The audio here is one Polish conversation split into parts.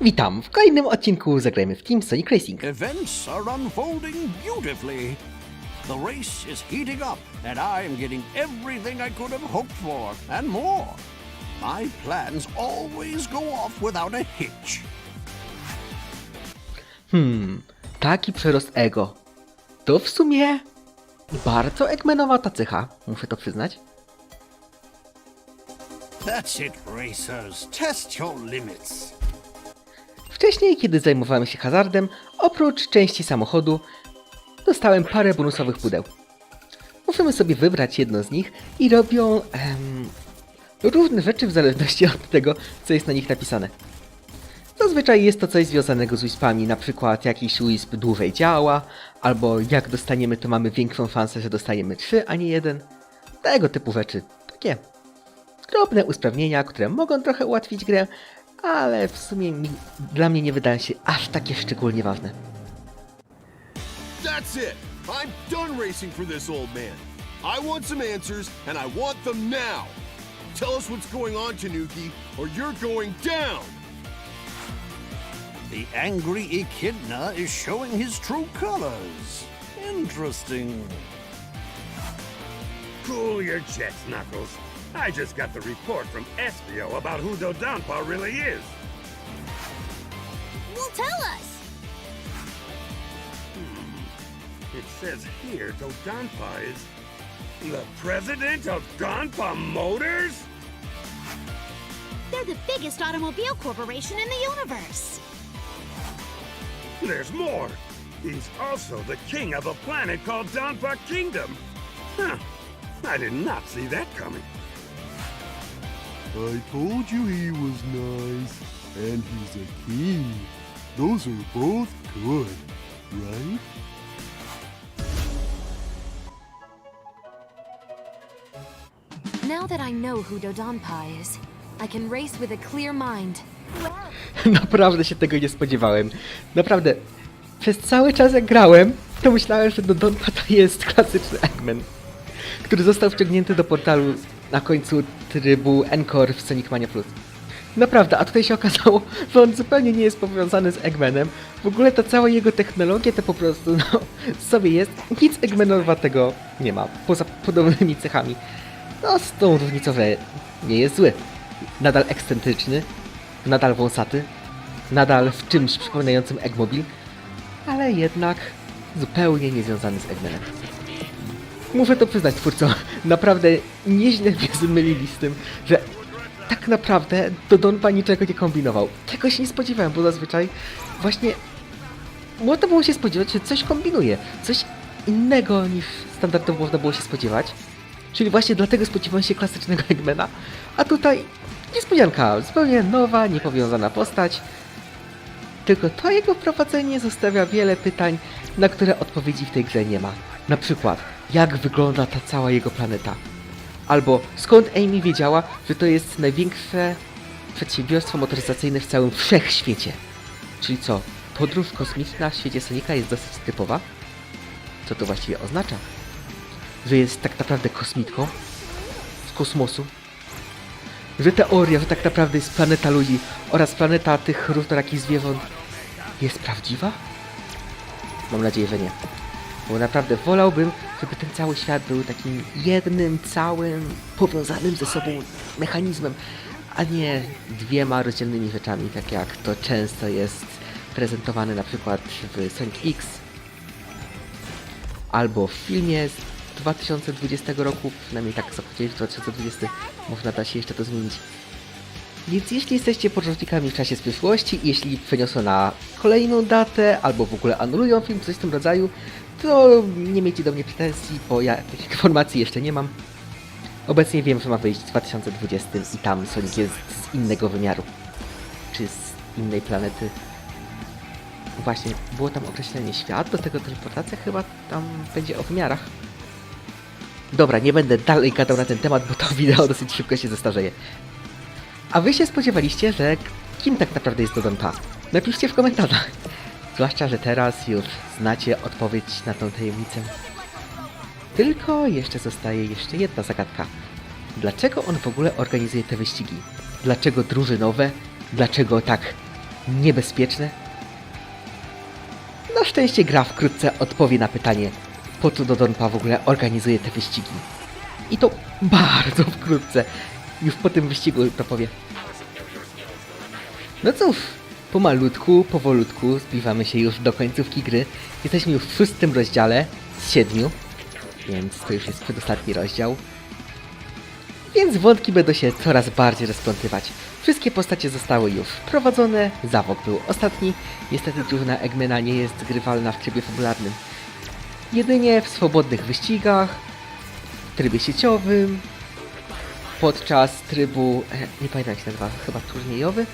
Witam w kolejnym odcinku Zagrajmy w Team Sonic Racing. Events are unfolding beautifully. The race is heating up, and I am getting everything I could have hoped for, and more. My plans always go off without a hitch. Hmm, taki przerost ego. To w sumie bardzo Eggmanowa cecha, muszę to przyznać. That's it, racers. Test your limits. Wcześniej, kiedy zajmowałem się hazardem, oprócz części samochodu, dostałem parę bonusowych pudeł. Możemy sobie wybrać jedno z nich i robią em, różne rzeczy w zależności od tego, co jest na nich napisane. Zazwyczaj jest to coś związanego z wispami, na przykład jakiś wisp dłużej działa, albo jak dostaniemy, to mamy większą szansę, że dostajemy 3, a nie jeden. Tego typu rzeczy. Takie drobne usprawnienia, które mogą trochę ułatwić grę, ale w sumie mi, dla mnie nie wydają się aż takie szczególnie ważne. That's it! I'm done racing for this old man. I want some answers, and I want them now. Tell us what's going on, Tanuki, or you're going down! The angry Echidna is showing his true colors. Interesting. Cool your jets, Knuckles. I just got the report from Espio about who Dodonpa really is. Well, tell us. Hmm. It says here Dodonpa is the president of Donpa Motors? They're the biggest automobile corporation in the universe. There's more. He's also the king of a planet called Donpa Kingdom. Huh. I did not see that coming. I told you he was nice, and he's a king. Those are both good, right? Now that I know who Dodonpa is, I can race with a clear mind. Naprawdę się tego nie spodziewałem. Naprawdę, przez cały czas jak grałem, to myślałem, że Dodonpa to jest klasyczny Eggman, który został wciągnięty do portalu na końcu trybu Encore w Sonic Mania Plus. Naprawdę, a tutaj się okazało, że on zupełnie nie jest powiązany z Eggmanem. W ogóle ta cała jego technologia to po prostu, no, sobie jest. Nic Eggmanowatego nie ma, poza podobnymi cechami. No, z tą różnicą, że nie jest zły. Nadal ekscentryczny, nadal wąsaty, nadal w czymś przypominającym Eggmobil, ale jednak zupełnie niezwiązany z Eggmanem. Muszę to przyznać twórcom, naprawdę nieźle mnie zmylili z tym, że tak naprawdę Dodonpa niczego nie kombinował. Tego się nie spodziewałem, bo zazwyczaj właśnie można było się spodziewać, że coś kombinuje, coś innego niż standardowo można było się spodziewać. Czyli właśnie dlatego spodziewałem się klasycznego Eggmana, a tutaj niespodzianka, zupełnie nowa, niepowiązana postać. Tylko to jego wprowadzenie zostawia wiele pytań, na które odpowiedzi w tej grze nie ma. Na przykład, jak wygląda ta cała jego planeta? Albo skąd Amy wiedziała, że to jest największe przedsiębiorstwo motoryzacyjne w całym wszechświecie? Czyli co, podróż kosmiczna w świecie Sonika jest dosyć typowa? Co to właściwie oznacza? Że jest tak naprawdę kosmitką? Z kosmosu? Że teoria, że tak naprawdę jest planeta ludzi oraz planeta tych różnorakich zwierząt jest prawdziwa? Mam nadzieję, że nie. Bo naprawdę wolałbym, żeby ten cały świat był takim jednym, całym, powiązanym ze sobą mechanizmem, a nie dwiema rozdzielnymi rzeczami, tak jak to często jest prezentowane na przykład w Sonic X albo w filmie z 2020 roku, przynajmniej tak zapowiedzieli w 2020, można da się jeszcze to zmienić. Więc jeśli jesteście podróżnikami w czasie z przyszłości, jeśli przeniosą na kolejną datę, albo w ogóle anulują film, coś w tym rodzaju, to nie miejcie do mnie pretensji, bo ja tych informacji jeszcze nie mam. Obecnie wiem, że ma wyjść w 2020 i tam Sonic jest z innego wymiaru. Czy z innej planety. Właśnie, było tam określenie świat, do tego teleportacja chyba tam będzie o wymiarach. Dobra, nie będę dalej gadał na ten temat, bo to wideo dosyć szybko się zestarzeje. A wy się spodziewaliście, że kim tak naprawdę jest Dodon Pa? Napiszcie w komentarzach. Zwłaszcza, że teraz już znacie odpowiedź na tą tajemnicę. Tylko jeszcze zostaje jeszcze jedna zagadka. Dlaczego on w ogóle organizuje te wyścigi? Dlaczego drużynowe? Dlaczego tak niebezpieczne? Na szczęście gra wkrótce odpowie na pytanie, po co Dodonpa w ogóle organizuje te wyścigi. I to bardzo wkrótce. Już po tym wyścigu to powie. No cóż, pomalutku, powolutku zbliżamy się już do końcówki gry. Jesteśmy już w szóstym rozdziale z siedmiu, więc to już jest przedostatni rozdział. Więc wątki będą się coraz bardziej rozplątywać. Wszystkie postacie zostały już wprowadzone, Zawok był ostatni. Niestety drużyna Eggmana nie jest grywalna w trybie fabularnym. Jedynie w swobodnych wyścigach, w trybie sieciowym, podczas trybu, e, nie pamiętam jak się nazywa, chyba turniejowy,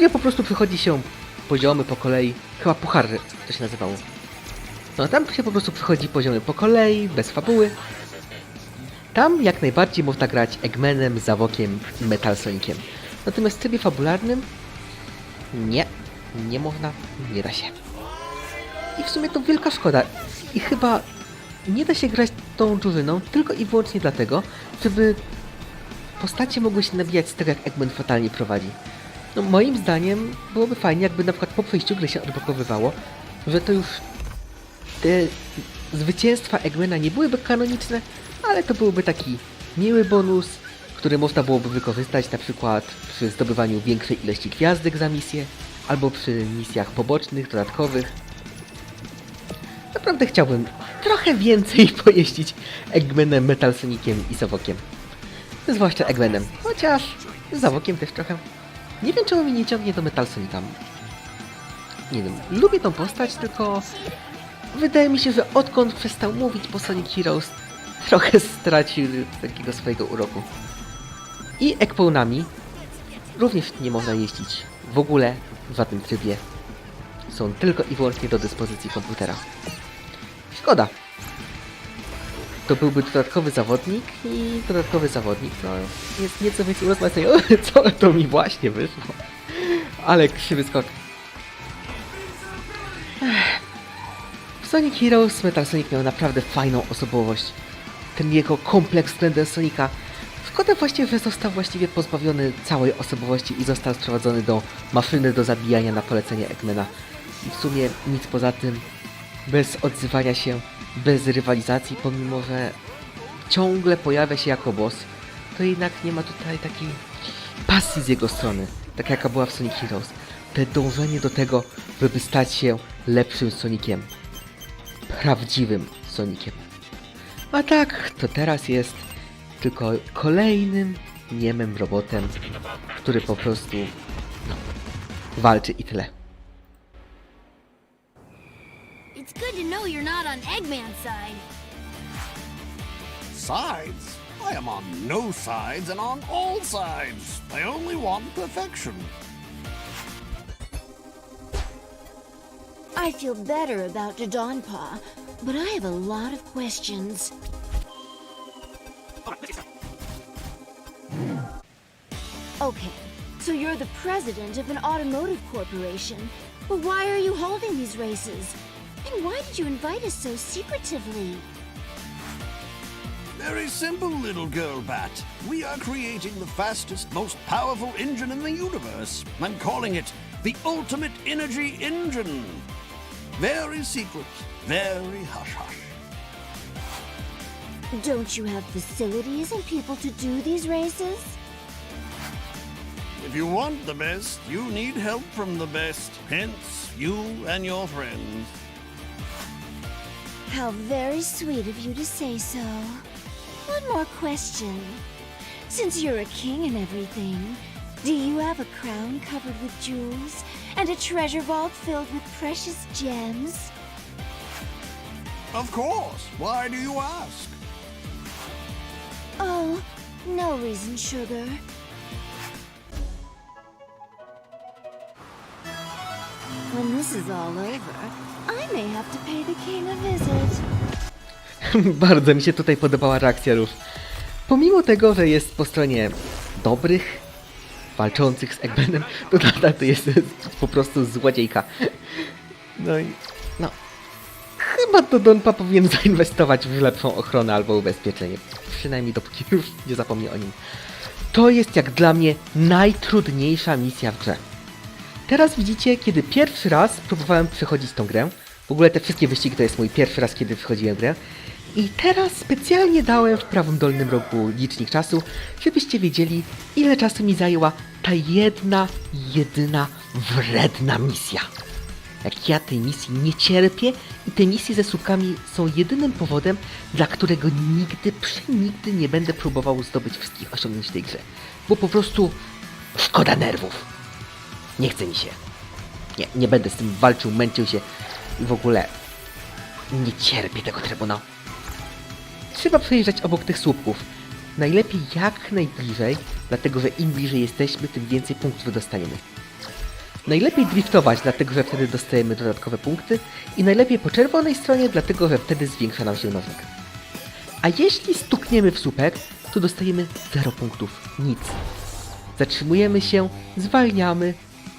gdzie po prostu przechodzi się poziomy po kolei, chyba puchary to się nazywało. No tam się po prostu przechodzi poziomy po kolei, bez fabuły. Tam jak najbardziej można grać Eggmanem, Zawokiem Metal Soniciem. Natomiast w trybie fabularnym nie, nie można, nie da się. I w sumie to wielka szkoda. I chyba nie da się grać tą drużyną tylko i wyłącznie dlatego, żeby postacie mogły się nabijać z tego, jak Eggman fatalnie prowadzi. No, moim zdaniem byłoby fajnie, jakby na przykład po przejściu gry się odblokowywało, że to już te zwycięstwa Eggmana nie byłyby kanoniczne, ale to byłby taki miły bonus, który można byłoby wykorzystać na przykład przy zdobywaniu większej ilości gwiazdek za misję, albo przy misjach pobocznych, dodatkowych. Naprawdę chciałbym trochę więcej pojeździć Eggmanem, Metal i Sawokiem. Zwłaszcza Eggmanem, chociaż Zawokiem też trochę. Nie wiem czemu mi nie ciągnie do Metal Sonica. Nie wiem, lubię tą postać, tylko wydaje mi się, że odkąd przestał mówić po Sonic Heroes, trochę stracił takiego swojego uroku. I Ekponami również nie można jeździć w ogóle w żadnym trybie. Są tylko i wyłącznie do dyspozycji komputera. Szkoda. To byłby dodatkowy zawodnik i dodatkowy zawodnik, no jest nieco więcej urozmaicenia. Co to mi właśnie wyszło? Ale krzywy skok. W Sonic Heroes Metal Sonic miał naprawdę fajną osobowość. Ten jego kompleks względem Sonika. Szkoda właściwie, został właściwie pozbawiony całej osobowości i został sprowadzony do maszyny do zabijania na polecenie Eggmana. I w sumie nic poza tym, bez odzywania się, bez rywalizacji, pomimo że ciągle pojawia się jako boss, to jednak nie ma tutaj takiej pasji z jego strony, tak jaka była w Sonic Heroes. Te dążenie do tego, żeby stać się lepszym Sonikiem. Prawdziwym Sonikiem. A tak, to teraz jest tylko kolejnym niemym robotem, który po prostu no, walczy i tyle. It's good to know you're not on Eggman's side. Sides? I am on no sides and on all sides. I only want perfection. I feel better about Dodonpa, but I have a lot of questions. Okay, so you're the president of an automotive corporation. But why are you holding these races? Why did you invite us so secretively? Very simple, little girl bat. We are creating the fastest, most powerful engine in the universe. I'm calling it the Ultimate Energy Engine. Very secret, very hush hush. Don't you have facilities and people to do these races? If you want the best, you need help from the best. Hence, you and your friends. How very sweet of you to say so. One more question. Since you're a king and everything, do you have a crown covered with jewels and a treasure vault filled with precious gems? Of course. Why do you ask? Oh, no reason, sugar. When this is all over, Bardzo mi się tutaj podobała reakcja Rów. Pomimo tego, że jest po stronie dobrych, walczących z Eggmanem, to nadal to jest po prostu złodziejka. No i no. Chyba to Donpa powinien zainwestować w lepszą ochronę albo ubezpieczenie. Przynajmniej dopóki już nie zapomnie o nim. To jest jak dla mnie najtrudniejsza misja w grze. teraz widzicie, kiedy pierwszy raz próbowałem przechodzić tą grę. W ogóle te wszystkie wyścigi to jest mój pierwszy raz, kiedy wchodziłem w grę. I teraz specjalnie dałem w prawym dolnym rogu licznik czasu, żebyście wiedzieli, ile czasu mi zajęła ta jedna, jedyna, wredna misja. Jak ja tej misji nie cierpię i te misje ze słupkami są jedynym powodem, dla którego nigdy, przenigdy nie będę próbował zdobyć wszystkich osiągnięć w tej grze. Bo po prostu szkoda nerwów. Nie chce mi się. Nie, nie będę z tym walczył, męczył się i w ogóle nie cierpię tego trybunału. Trzeba przejeżdżać obok tych słupków. Najlepiej jak najbliżej, dlatego że im bliżej jesteśmy, tym więcej punktów dostaniemy. Najlepiej driftować, dlatego że wtedy dostajemy dodatkowe punkty i najlepiej po czerwonej stronie, dlatego że wtedy zwiększa nam się nożek. A jeśli stukniemy w słupek, to dostajemy 0 punktów. Nic. Zatrzymujemy się, zwalniamy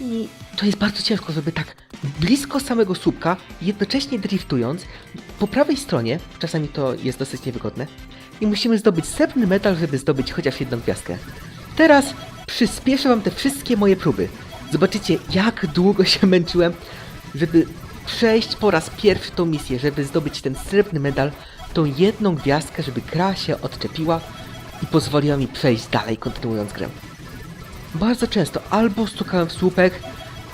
i to jest bardzo ciężko, żeby tak blisko samego słupka, jednocześnie driftując, po prawej stronie, czasami to jest dosyć niewygodne, i musimy zdobyć srebrny medal, żeby zdobyć chociaż jedną gwiazdkę. Teraz przyspieszę wam te wszystkie moje próby. Zobaczycie, jak długo się męczyłem, żeby przejść po raz pierwszy tą misję, żeby zdobyć ten srebrny medal, tą jedną gwiazdkę, żeby gra się odczepiła i pozwoliła mi przejść dalej, kontynuując grę. Bardzo często albo stukałem w słupek,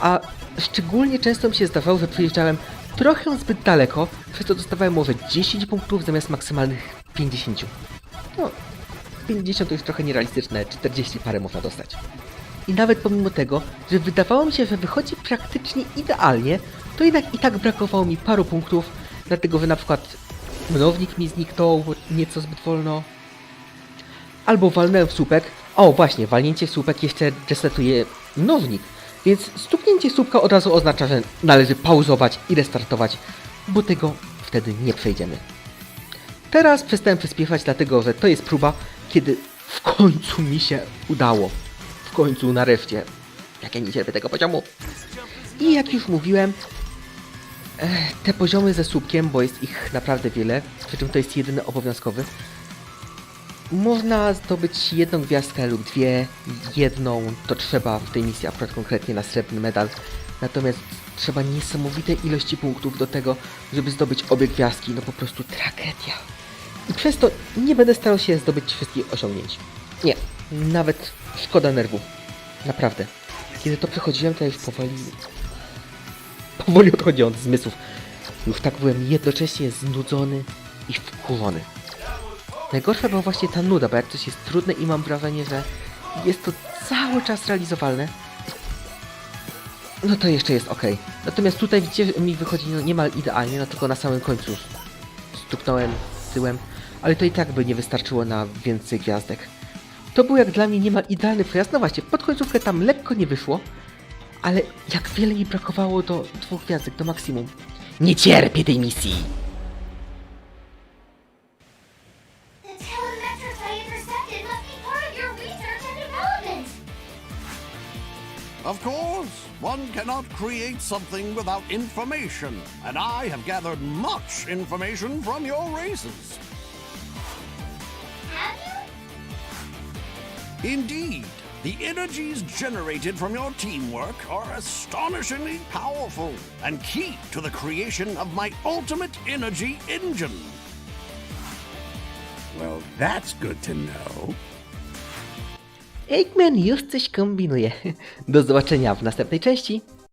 a szczególnie często mi się zdawało, że przyjeżdżałem trochę zbyt daleko, przez to dostawałem może 10 punktów zamiast maksymalnych 50. No, 50 to jest trochę nierealistyczne, 40 parę można dostać. I nawet pomimo tego, że wydawało mi się, że wychodzi praktycznie idealnie, to jednak i tak brakowało mi paru punktów, dlatego że na przykład mnożnik mi zniknął nieco zbyt wolno, albo walnąłem w słupek. O, właśnie, walnięcie w słupek jeszcze resetuje mnożnik, więc stuknięcie słupka od razu oznacza, że należy pauzować i restartować, bo tego wtedy nie przejdziemy. Teraz przestałem przyspieszać, dlatego że to jest próba, kiedy w końcu mi się udało. W końcu, nareszcie. Jak ja nie cierpię tego poziomu. I jak już mówiłem, eh, te poziomy ze słupkiem, bo jest ich naprawdę wiele, przy czym to jest jedyny obowiązkowy, można zdobyć jedną gwiazdkę lub dwie. Jedną to trzeba w tej misji akurat konkretnie na srebrny medal. Natomiast trzeba niesamowite ilości punktów do tego, żeby zdobyć obie gwiazdki. No po prostu tragedia. I przez to nie będę starał się zdobyć wszystkich osiągnięć. Nie, nawet szkoda nerwów. Naprawdę. Kiedy to przechodziłem, to już powoli... Powoli odchodziłem od zmysłów. Już tak byłem jednocześnie znudzony i wkurzony. Najgorsza była właśnie ta nuda, bo jak coś jest trudne i mam wrażenie, że jest to cały czas realizowalne, no to jeszcze jest ok. Natomiast tutaj widzicie, mi wychodzi no niemal idealnie, no tylko na samym końcu stuknąłem tyłem, ale to i tak by nie wystarczyło na więcej gwiazdek. To był jak dla mnie niemal idealny przejazd, no właśnie, pod końcówkę tam lekko nie wyszło, ale jak wiele mi brakowało do dwóch gwiazdek, do maksimum. Nie cierpię tej misji! Of course, one cannot create something without information, and I have gathered much information from your races. Have you? Indeed, the energies generated from your teamwork are astonishingly powerful and key to the creation of my ultimate energy engine. Well, that's good to know. Eggman już coś kombinuje. Do zobaczenia w następnej części.